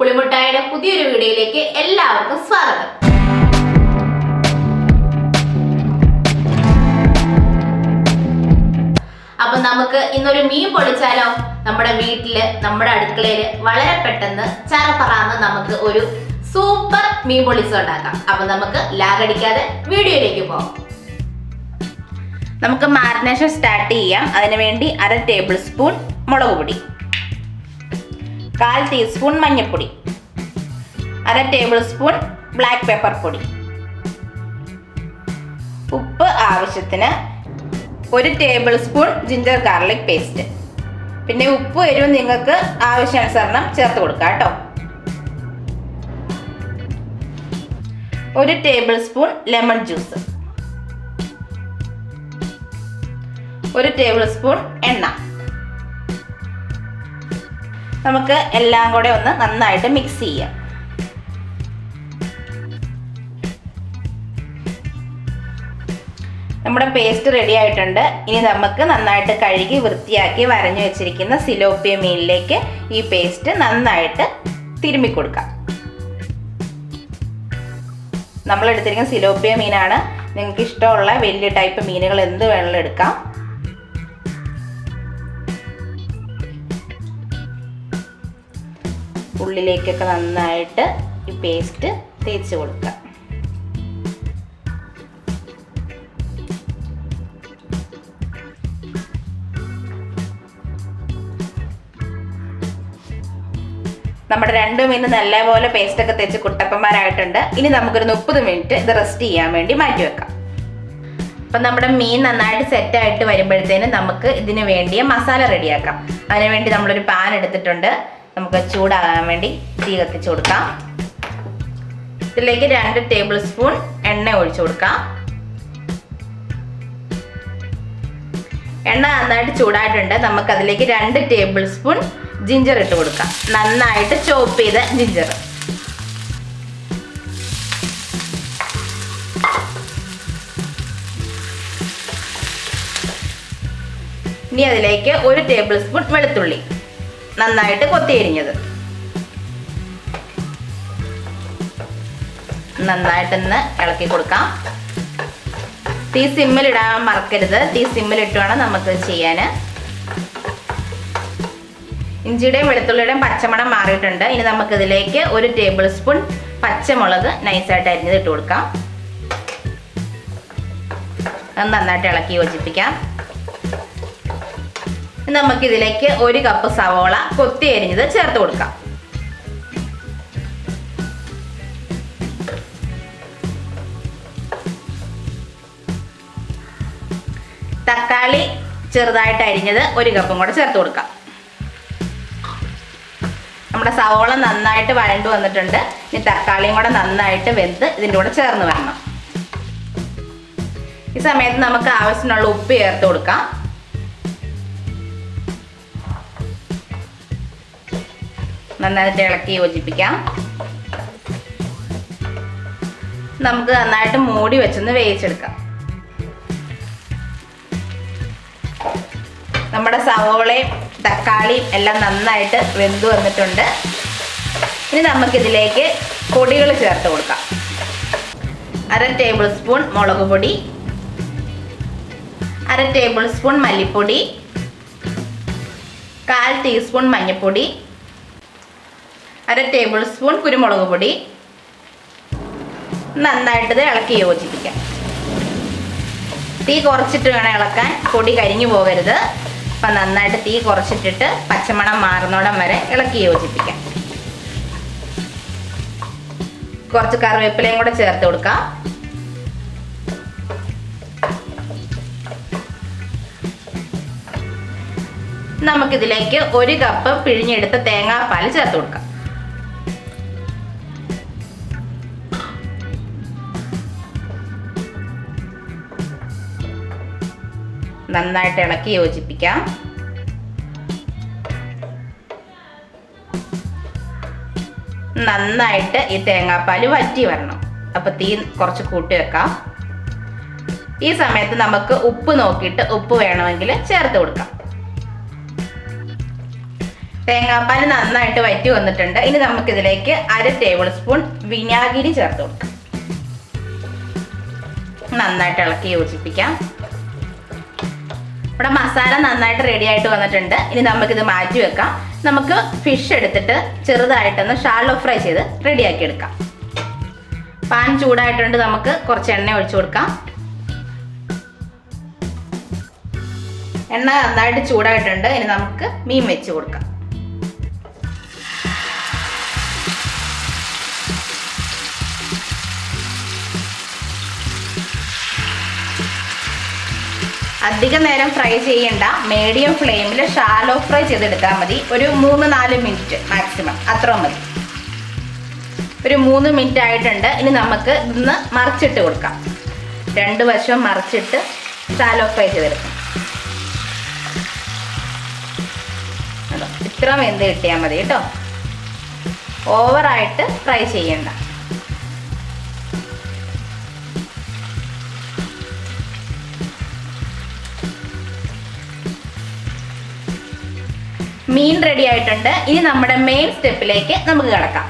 പുളിമുട്ടായുടെ പുതിയൊരു വീഡിയോയിലേക്ക് എല്ലാവർക്കും സ്വാഗതം. അപ്പൊ നമുക്ക് ഇന്നൊരു മീൻ പൊളിച്ചാലോ? നമ്മുടെ വീട്ടിൽ നമ്മുടെ അടുക്കളയിൽ വളരെ പെട്ടെന്ന് ചറപ്പറാന്ന് നമുക്ക് ഒരു സൂപ്പർ മീൻ പൊളിച്ച ഉണ്ടാക്കാം അപ്പൊ നമുക്ക് ലാഗടിക്കാതെ വീഡിയോയിലേക്ക് പോകാം നമുക്ക് മാരിനേഷൻ സ്റ്റാർട്ട് ചെയ്യാം. അതിനുവേണ്ടി അര ടേബിൾ സ്പൂൺ മുളക് പൊടി. കാൽ ടീസ്പൂൺ മഞ്ഞൾപ്പൊടി അര ടേബിൾ സ്പൂൺ ബ്ലാക്ക് പെപ്പർ പൊടി. ഉപ്പ് ആവശ്യത്തിന് ഒരു tablespoon ginger garlic paste പിന്നെ ഉപ്പ് എരിവ് നിങ്ങൾക്ക് ആവശ്യാനുസരണം ചേർത്ത് കൊടുക്കാം കേട്ടോ. ഒരു ടേബിൾ സ്പൂൺ ലെമൺ ജ്യൂസ് ഒരു ടേബിൾ സ്പൂൺ എണ്ണ. നമുക്ക് എല്ലാം കൂടെ ഒന്ന് നന്നായിട്ട് മിക്സ് ചെയ്യാം. നമ്മുടെ പേസ്റ്റ് റെഡി ആയിട്ടുണ്ട്. ഇനി നമുക്ക് നന്നായിട്ട് കഴുകി വൃത്തിയാക്കി വരഞ്ഞു വെച്ചിരിക്കുന്ന സിലോപ്പിയ മീനിലേക്ക് ഈ പേസ്റ്റ് നന്നായിട്ട് തിരുമ്മി കൊടുക്കാം. നമ്മൾ എടുത്തിരിക്കുന്ന സിലോപ്പിയ മീനാണ്. നിങ്ങൾക്ക് ഇഷ്ടമുള്ള വലിയ ടൈപ്പ് മീനുകൾ എന്ത് വേണമെങ്കിലും എടുക്കാം. ഉള്ളിലേക്കൊക്കെ നന്നായിട്ട് ഈ പേസ്റ്റ് തേച്ച് കൊടുക്കുക നമ്മുടെ രണ്ട് മീൻ നല്ലപോലെ പേസ്റ്റ് ഒക്കെ തേച്ച് കുട്ടപ്പന്മാരായിട്ടുണ്ട്. ഇനി നമുക്കൊരു മുപ്പത് മിനിറ്റ് ഇത് റെസ്റ്റ് ചെയ്യാൻ വേണ്ടി മാറ്റി വെക്കാം. അപ്പം നമ്മുടെ മീൻ നന്നായിട്ട് സെറ്റ് ആയിട്ട് വരുമ്പോഴത്തേനും നമുക്ക് ഇതിന് വേണ്ടിയ മസാല റെഡിയാക്കാം അതിനുവേണ്ടി നമ്മളൊരു പാൻ എടുത്തിട്ടുണ്ട്. നമുക്ക് ചൂടാകാൻ വേണ്ടി തീ കത്തിച്ച് കൊടുക്കാം. ഇതിലേക്ക് രണ്ട് ടേബിൾ സ്പൂൺ എണ്ണ ഒഴിച്ചു കൊടുക്കാം. എണ്ണ നന്നായിട്ട് ചൂടായിട്ടുണ്ട്. നമുക്ക് അതിലേക്ക് രണ്ട് ടേബിൾ സ്പൂൺ ജിഞ്ചർ ഇട്ട് കൊടുക്കാം. നന്നായിട്ട് ചോപ്പ് ചെയ്ത ജിഞ്ചർ ഇനി അതിലേക്ക് ഒരു ടേബിൾ സ്പൂൺ വെളുത്തുള്ളി. നന്നായിട്ട് കൊത്തിയരിഞ്ഞത് നന്നായിട്ടൊന്ന് ഇളക്കി കൊടുക്കാം. തീ സിമ്മിലിടാൻ മറക്കരുത്. തീ സിമ്മിലിട്ട് വേണം നമുക്ക് ചെയ്യാൻ ഇഞ്ചിയുടെയും വെളുത്തുള്ളിയുടെയും പച്ചമണം മാറിയിട്ടുണ്ട്. ഇനി നമുക്ക് ഇതിലേക്ക് ഒരു ടേബിൾ സ്പൂൺ പച്ചമുളക് നൈസായിട്ട് അരിഞ്ഞത് ഇട്ട് കൊടുക്കാം. നന്നായിട്ട് ഇളക്കി യോജിപ്പിക്കാം. നമുക്കിതിലേക്ക് ഒരു കപ്പ് സവോള കൊത്തി അരിഞ്ഞത് ചേർത്ത് കൊടുക്കാം. തക്കാളി ചെറുതായിട്ട് അരിഞ്ഞത് ഒരു കപ്പും കൂടെ ചേർത്ത് കൊടുക്കാം. നമ്മുടെ സവോള നന്നായിട്ട് വഴണ്ടു വന്നിട്ടുണ്ട്. ഇനി തക്കാളിയും കൂടെ നന്നായിട്ട് വെന്ത് ഇതിന്റെ കൂടെ ചേർന്ന് വരണം. ഈ സമയത്ത് നമുക്ക് ആവശ്യത്തിനുള്ള ഉപ്പ് ചേർത്ത് കൊടുക്കാം. നന്നായിട്ട് ഇളക്കി യോജിപ്പിക്കാം. നമുക്ക് നന്നായിട്ട് മൂടി വെച്ചൊന്ന് വേവിച്ചെടുക്കാം. നമ്മുടെ സവോളയും തക്കാളിയും എല്ലാം നന്നായിട്ട് വെന്തു വന്നിട്ടുണ്ട്. ഇനി നമുക്കിതിലേക്ക് പൊടികൾ ചേർത്ത് കൊടുക്കാം. അര ടേബിൾ സ്പൂൺ മുളക് പൊടി അര ടേബിൾ സ്പൂൺ മല്ലിപ്പൊടി കാൽ ടീസ്പൂൺ മഞ്ഞൾപ്പൊടി അര ടേബിൾ സ്പൂൺ കുരുമുളക് പൊടി. നന്നായിട്ട് ഇത് ഇളക്കി യോജിപ്പിക്കാം. തീ കുറച്ചിട്ട് വേണം ഇളക്കാൻ. പൊടി കരിഞ്ഞു പോകരുത്. അപ്പം നന്നായിട്ട് തീ കുറച്ചിട്ടിട്ട് പച്ചമണം മാറുന്നോടം വരെ ഇളക്കി യോജിപ്പിക്കാം. കുറച്ച് കറിവേപ്പിലയും കൂടെ ചേർത്ത് കൊടുക്കാം. നമുക്കിതിലേക്ക് ഒരു കപ്പ് പിഴിഞ്ഞെടുത്ത തേങ്ങാപ്പാൽ ചേർത്ത് കൊടുക്കാം. നന്നായിട്ട് ഇളക്കി യോജിപ്പിക്കാം. നന്നായിട്ട് ഈ തേങ്ങാപ്പാൽ വറ്റി വരണം. അപ്പോൾ തീ കുറച്ച് കൂട്ടി വെക്കാം. ഈ സമയത്ത് നമുക്ക് ഉപ്പ് നോക്കിയിട്ട് ഉപ്പ് വേണമെങ്കിൽ ചേർത്ത് കൊടുക്കാം. തേങ്ങാപ്പാൽ നന്നായിട്ട് വറ്റി വന്നിട്ടുണ്ട്. ഇനി നമുക്ക് നമുക്കിതിലേക്ക് അര ടേബിൾ സ്പൂൺ വിനാഗിരി ചേർത്ത് കൊടുക്കാം. നന്നായിട്ട് ഇളക്കി യോജിപ്പിക്കാം. ഇവിടെ മസാല നന്നായിട്ട് റെഡി ആയിട്ട് വന്നിട്ടുണ്ട്. ഇനി നമുക്കിത് മാറ്റി വെക്കാം. നമുക്ക് ഫിഷ് എടുത്തിട്ട് ചെറുതായിട്ടൊന്ന് ഷാലോ ഫ്രൈ ചെയ്ത് റെഡിയാക്കി എടുക്കാം. പാൻ ചൂടായിട്ടുണ്ട് നമുക്ക് കുറച്ച് എണ്ണ ഒഴിച്ചു കൊടുക്കാം. എണ്ണ നന്നായിട്ട് ചൂടായിട്ടുണ്ട്. ഇനി നമുക്ക് മീൻ വെച്ച് കൊടുക്കാം. അധികം നേരം ഫ്രൈ ചെയ്യേണ്ട. മീഡിയം ഫ്ലെയിമിൽ ഷാലോ ഫ്രൈ ചെയ്തെടുത്താൽ മതി. ഒരു മൂന്ന് നാല് മിനിറ്റ് മാക്സിമം അത്ര മതി. ഒരു മൂന്ന് മിനിറ്റ് ആയിട്ടുണ്ട്. ഇനി നമുക്ക് ഇന്ന് മറിച്ചിട്ട് കൊടുക്കാം. രണ്ട് വശം മറിച്ചിട്ട് ഷാലോ ഫ്രൈ ചെയ്തെടുക്കാം? ഇത്ര വെന്ത് കിട്ടിയാൽ മതി കേട്ടോ. ഓവറായിട്ട് ഫ്രൈ ചെയ്യണ്ട. മീൻ റെഡി ആയിട്ടുണ്ട്. ഇനി നമ്മുടെ മെയിൻ സ്റ്റെപ്പിലേക്ക് നമുക്ക് കിടക്കാം.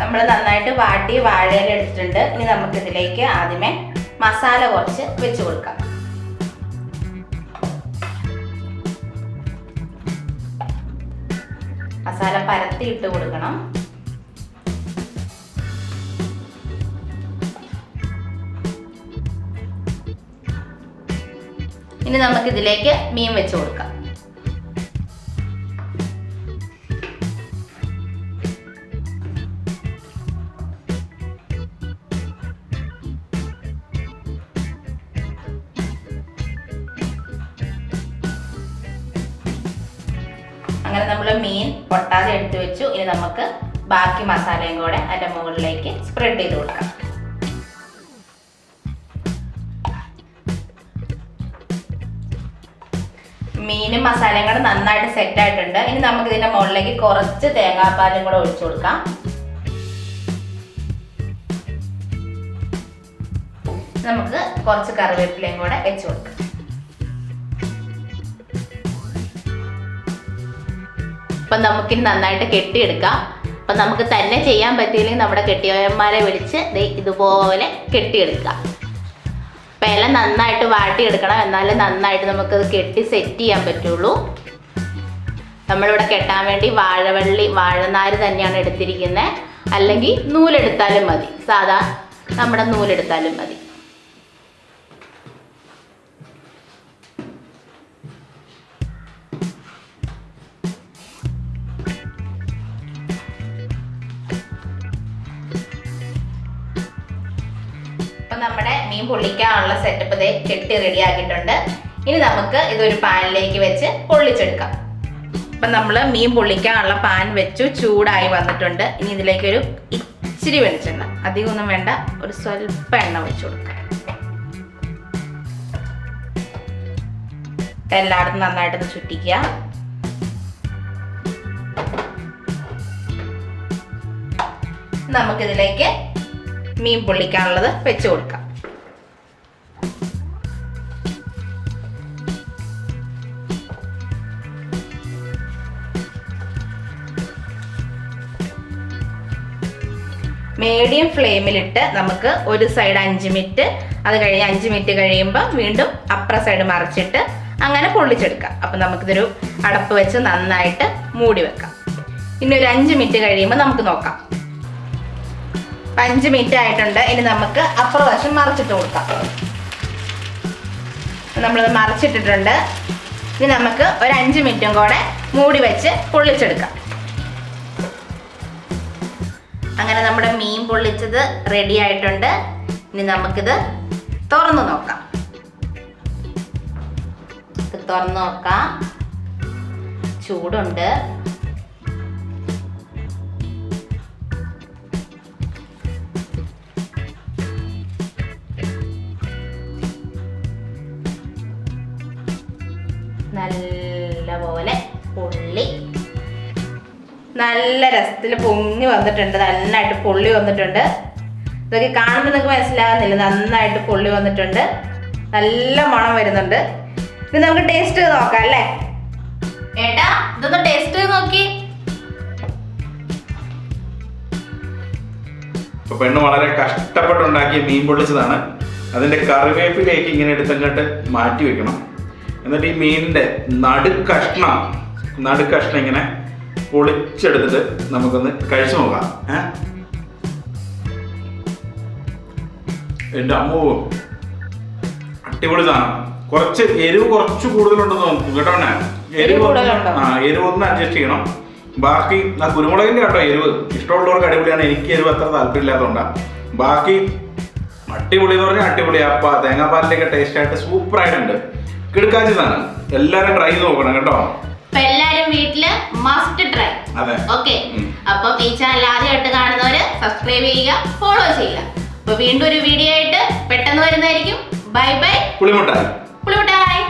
നമ്മൾ നന്നായിട്ട് വാട്ടി വാഴയില എടുത്തിട്ടുണ്ട്. ഇനി നമുക്ക് ഇതിലേക്ക് ആദ്യമേ മസാല കുറച്ച് വെച്ച് കൊടുക്കാം. മസാല പരത്തി ഇട്ട് കൊടുക്കണം. ഇനി നമുക്ക് ഇതിലേക്ക് മീൻ വെച്ച് കൊടുക്കാം. അങ്ങനെ നമ്മൾ മീൻ പൊട്ടാതെ എടുത്തു വെച്ചു. ഇനി നമുക്ക് ബാക്കി മസാലയും കൂടെ അതിന്റെ മുകളിലേക്ക് സ്പ്രെഡ് ചെയ്ത് കൊടുക്കാം. മീനും മസാലയും കൂടെ നന്നായിട്ട് സെറ്റ് ആയിട്ടുണ്ട്. ഇനി നമുക്ക് ഇതിന്റെ മുകളിലേക്ക് കുറച്ച് തേങ്ങാപ്പാലും കൂടെ ഒഴിച്ചു കൊടുക്കാം. നമുക്ക് കുറച്ച് കറിവേപ്പിലയും കൂടെ വെച്ച് കൊടുക്കാം. അപ്പം നമുക്കിനി നന്നായിട്ട് കെട്ടിയെടുക്കാം. അപ്പം നമുക്ക് തന്നെ ചെയ്യാൻ പറ്റിയില്ലെങ്കിൽ നമ്മുടെ കെട്ടിയവന്മാരെ വിളിച്ച് ഇതുപോലെ കെട്ടിയെടുക്കാം. അപ്പം ഇല നന്നായിട്ട് വാട്ടിയെടുക്കണം. എന്നാലേ നന്നായിട്ട് നമുക്കത് കെട്ടി സെറ്റ് ചെയ്യാൻ പറ്റുള്ളൂ. നമ്മളിവിടെ കെട്ടാൻ വേണ്ടി വാഴവള്ളി വാഴനാര് തന്നെയാണ് എടുത്തിരിക്കുന്നത് അല്ലെങ്കിൽ നൂലെടുത്താലും മതി. സാധാ നമ്മുടെ നൂലെടുത്താലും മതി. മീൻ പൊള്ളിക്കാനുള്ള സെറ്റപ്പ് ദേ കെട്ടി റെഡി ആക്കിയിട്ടുണ്ട്. ഇനി നമുക്ക് ഇതൊരു പാനിലേക്ക് വെച്ച് പൊള്ളിച്ചെടുക്കാം. അപ്പം നമ്മൾ മീൻ പൊള്ളിക്കാനുള്ള പാൻ വെച്ചു ചൂടായി വന്നിട്ടുണ്ട്. ഇനി ഇതിലേക്ക് ഒരു ഇച്ചിരി വെളിച്ചെണ്ണ. അധികം ഒന്നും വേണ്ട ഒരു സ്വല്പ എണ്ണ വെച്ചു കൊടുക്കാം. എല്ലായിടത്തും നന്നായിട്ടൊന്ന് ചുറ്റിക്കുക. നമുക്കിതിലേക്ക് മീൻ പൊള്ളിക്കാനുള്ളത് വെച്ച് കൊടുക്കാം. മീഡിയം ഫ്ലെയിമിലിട്ട് നമുക്ക് ഒരു സൈഡ് അഞ്ച് മിനിറ്റ് അത് കഴിഞ്ഞ് അഞ്ച് മിനിറ്റ് കഴിയുമ്പോൾ വീണ്ടും അപ്പുറ സൈഡ് മറിച്ചിട്ട് അങ്ങനെ പൊള്ളിച്ചെടുക്കാം. അപ്പം നമുക്കിതൊരു അടപ്പ് വെച്ച് നന്നായിട്ട് മൂടി വെക്കാം. ഇനി ഒരു അഞ്ച് മിനിറ്റ് കഴിയുമ്പോൾ നമുക്ക് നോക്കാം. അഞ്ച് മിനിറ്റ് ആയിട്ടുണ്ട്. ഇനി നമുക്ക് അപ്പുറ വശം മറിച്ചിട്ട് കൊടുക്കാം. നമ്മളത് മറിച്ചിട്ടിട്ടുണ്ട്. ഇനി നമുക്ക് ഒരു അഞ്ച് മിനിറ്റും കൂടെ മൂടി വെച്ച് പൊള്ളിച്ചെടുക്കാം. അങ്ങനെ നമ്മുടെ മീൻ പൊള്ളിച്ചത് റെഡി ആയിട്ടുണ്ട്. ഇനി നമുക്കിത് തുറന്നു നോക്കാം. തുറന്നു നോക്കാം. ചൂടുണ്ട്. നല്ല നല്ല രസത്തിൽ പൊങ്ങി വന്നിട്ടുണ്ട് നന്നായിട്ട് പൊള്ളി വന്നിട്ടുണ്ട്. ഇതൊക്കെ കാണുമ്പോൾ നിങ്ങൾക്ക് മനസ്സിലാകുന്നില്ല നന്നായിട്ട് പൊള്ളി വന്നിട്ടുണ്ട്. നല്ല മണം വരുന്നുണ്ട്. ഇത് നമുക്ക് ടേസ്റ്റ് നോക്കാം അല്ലേ? ഏട്ടാ ഇതൊന്ന് ടേസ്റ്റ് നോക്കി. പെണ്ണ് വളരെ കഷ്ടപ്പെട്ടുണ്ടാക്കിയ മീൻ പൊള്ളിച്ചതാണ്. അതിന്റെ കറിവേപ്പിലേക്ക് ഇങ്ങനെ എടുത്തങ്ങോട്ട് മാറ്റി വെക്കണം. എന്നിട്ട് ഈ മീനിന്റെ നടുക്കഷ്ണം നടുക്കഷ്ണം ഇങ്ങനെ പൊളിച്ചെടുത്തിട്ട് നമുക്കൊന്ന് കഴിച്ചു നോക്കാം. ഏ? എന്റെ അമ്മോ അടിപൊളി സാധനം. കുറച്ച് എരിവ് കുറച്ച് കൂടുതലുണ്ടെന്ന് തോന്നുന്നു. കേട്ടോ? എരിവ് ആ എരിവ് ഒന്ന് അഡ്ജസ്റ്റ് ചെയ്യണം. ബാക്കി ആ കുരുമുളകിന്റെ കേട്ടോ എരിവ്. ഇഷ്ടമുള്ളവർക്ക് അടിപൊളിയാണ്. എനിക്ക് എരിവ് അത്ര താല്പര്യമില്ലാത്തതുകൊണ്ടാണ് ബാക്കി അടിപൊളി എന്ന് പറഞ്ഞാൽ അടിപൊളി. അപ്പ തേങ്ങാപ്പാലിന്റെ ഒക്കെ ടേസ്റ്റ് ആയിട്ട് സൂപ്പർ ആയിട്ടുണ്ട്. കിടക്കാച്ചി സാധനം. എല്ലാരും ട്രൈ ചെയ്ത് നോക്കണം കേട്ടോ. മസ്റ്റ് ട്രൈ ഓക്കെ അപ്പൊ അപ്പം ഈ ചാനൽ ആദ്യമായിട്ട് കാണുന്നവര് സബ്സ്ക്രൈബ് ചെയ്യുക ഫോളോ ചെയ്യുക. അപ്പൊ വീണ്ടും ഒരു വീഡിയോ ആയിട്ട് പെട്ടെന്ന് വരുന്നതായിരിക്കും. ബൈ ബൈ പുളിമുട്ടായി. പുളിമുട്ടായി.